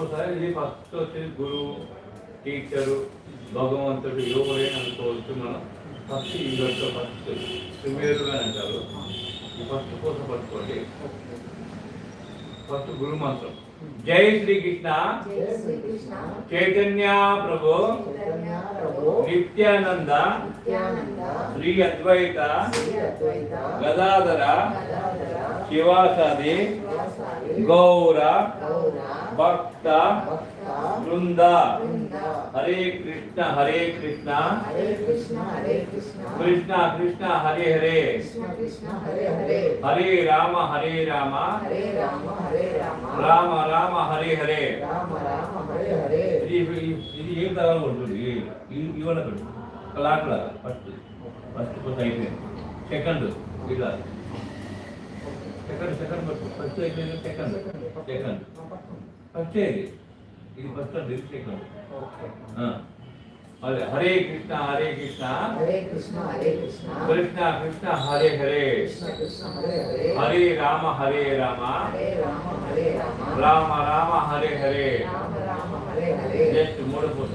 ఒకసారి ఇది ఫస్ట్ వచ్చేసి గురువు టీచరు భగవంతుడు ఎవరైనా అనుకోవచ్చు మనం ఫస్ట్ ఈ యొక్క ఫస్ట్ సుమేరుగా అంటారు. ఈ ఫస్ట్ కోసం పట్టుకోండి. ఫస్ట్ గురు మంత్రం. జై జై శ్రీకృష్ణ. చైతన్య ప్రభు. నిత్యానంద. శ్రీ అద్వైత. శ్రీ గదాధర. శివాసాది. గౌర భక్త బృంద. హరే కృష్ణ హరే కృష్ణ. కృష్ణ కృష్ణ. హరే హరే. హరే రామ హరే రామ. రామ రామ. హరే హరే. ఇది ఇది- ఏం తగలకూడదు ఇవ్వనకూడదు క్లాక్ లాగా ఫస్ట్. ఫస్ట్ అయిపోయింది. సెకండ్. ఇలా సెకండ్ సెకండ్ ఫస్ట్ అయిపోయింది సెకండ్ సెకండ్ ఫస్ట్ ఇది ఇది ఫస్ట్ అండి ఇది సెకండ్ అదే హరే కృష్ణ హరే కృష్ణ హరే కృష్ణ హరే కృష్ణ కృష్ణ కృష్ణ హరే హరే కృష్ణ కృష్ణ హరే హరే హరే రామ హరే రామ హరే రామ హరే రామ రామ రామ హరే హరే రామ రామ హరే హరే నెక్స్ట్ మూడు పూట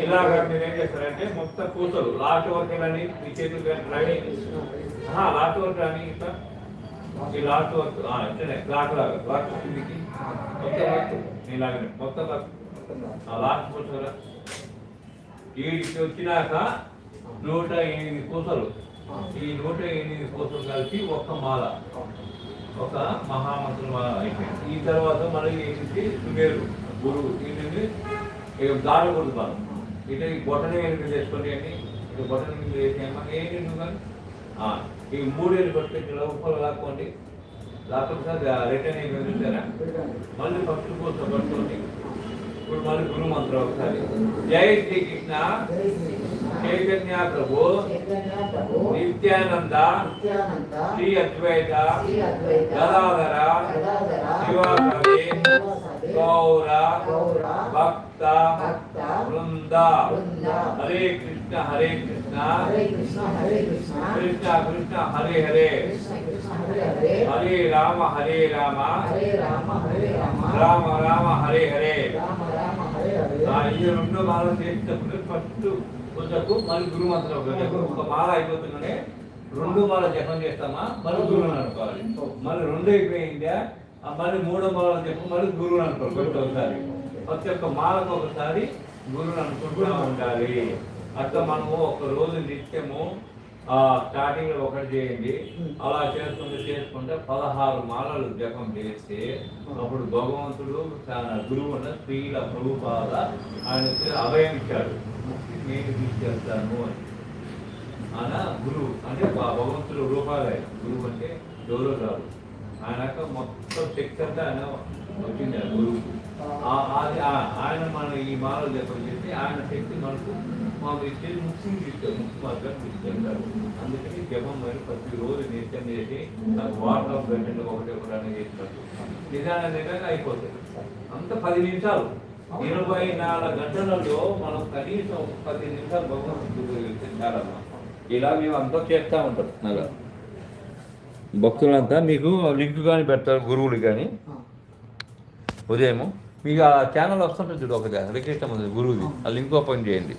ఇలాగ మీరు ఏం చేస్తారంటే మొత్తం కూతురు లాస్ట్ వరకు రాని మీ చేతులు రాని లాస్ట్ వరకు రాని ఇట్లా ఈ లాస్ట్ వరకు ఆ, ఇట్లనే లాక్ లాగా లాక్ కిందికి. మొత్తం లాక్ ఇలాగనే మొత్తం లాస్ట్ కూర్చోరా వీడికి వచ్చినాక నూట ఎనిమిది పూసలు ఈ నూట ఎనిమిది పూసలు కలిపి ఒక్క మాల. ఒక మహామంత్ర మాల అయిపోయింది. ఈ తర్వాత మళ్ళీ ఏంటి? సుమేరు గురువు. ఏంటంటే ఇక దాడకూడదు మనం ఇట్లా ఈ బొట్టనే చేసుకోండి అని ఇక బొట్టన ఎనిమిది వేసేయమ్మా ఏంటి నువ్వు కానీ ఈ మూడేళ్ళు పట్టుకొచ్చి లోపల లాక్కోండి. లాక్కొని సార్ రిటర్న్ ఏమి చూసారా మళ్ళీ ఫస్ట్ కోసం పట్టుకోండి. ఇప్పుడు మళ్ళీ గురు మంత్రం ఒకసారి. జై శ్రీకృష్ణ. చైతన్య ప్రభు. నిత్యానంద. శ్రీ అద్వైత. గదాధర. శివాసరి గౌర. భక్త. బృంద. హరే కృష్ణ హరే కృష్ణ. కృష్ణ కృష్ణ. హరే హరే. హరే రామ హరే రామ. రామ రామ. హరే హరే. ఈ రెండు మాలలు చేసేటప్పుడు ఫస్ట్ కొంచెం మళ్ళీ గురు మంత్రం. ఒక మాల అయిపోతుందనే రెండు మాల జపం చేస్తామా? మళ్ళీ గురువుని అనుకోవాలి. మళ్ళీ రెండు అయిపోయిందా. మళ్ళీ మూడో మాల చెప్పు మళ్ళీ గురువుని అనుకోవాలి. ఒకసారి. ప్రతి ఒక్క మాలకు ఒకసారి గురువుని అనుకుంటూ ఉండాలి. అట్లా మనము ఒక రోజు నిత్యము ఆ స్టార్టింగ్ ఒకటి చేయండి. అలా చేసుకుంటూ చేసుకుంటే పదహారు మాలలు జపం చేస్తే అప్పుడు భగవంతుడు తన గురువున స్త్రీల ప్రభుపాద ఆయనకి అభయం ఇచ్చాడు. నేను తీసుకెళ్తాను అని. ఆయన గురువు అంటే భగవంతుడు రూపాలే గురువు అంటే ఎవరో కాదు. ఆయన మొత్తం శక్తి అంతా ఆయన వచ్చింది గురువు ఆయన మనం ఈ మాలలు జపం చేస్తే ఆయన శక్తి మనకు మాకు ఇచ్చేది ముక్తిని తీసుకెళ్ళి ముక్తి మార్గం తీసుకెళ్తారు అందుకని జపం మరి ప్రతిరోజు నిత్యం చేసి నాకు వాటర్ గంటలు ఒకటి ఒకటి చేసినట్టు నిదాన నిదానంగా అయిపోతుంది. అంత పది నిమిషాలు. ఇరవై నాలుగు గంటలలో మనం కనీసం ఒక పది నిమిషాలు భగవంతుడు చాలా ఇలా మేము అంతా చేస్తూ ఉంటాం అలా భక్తులంతా మీకు లింక్ కానీ పెడతారు గురువులు కానీ. ఉదయము మీకు ఆ ఛానల్ వస్తుంటుంది చూడు ఒక రిక్వెస్ట్ గురువుది. ఆ లింక్ ఓపెన్ చేయండి.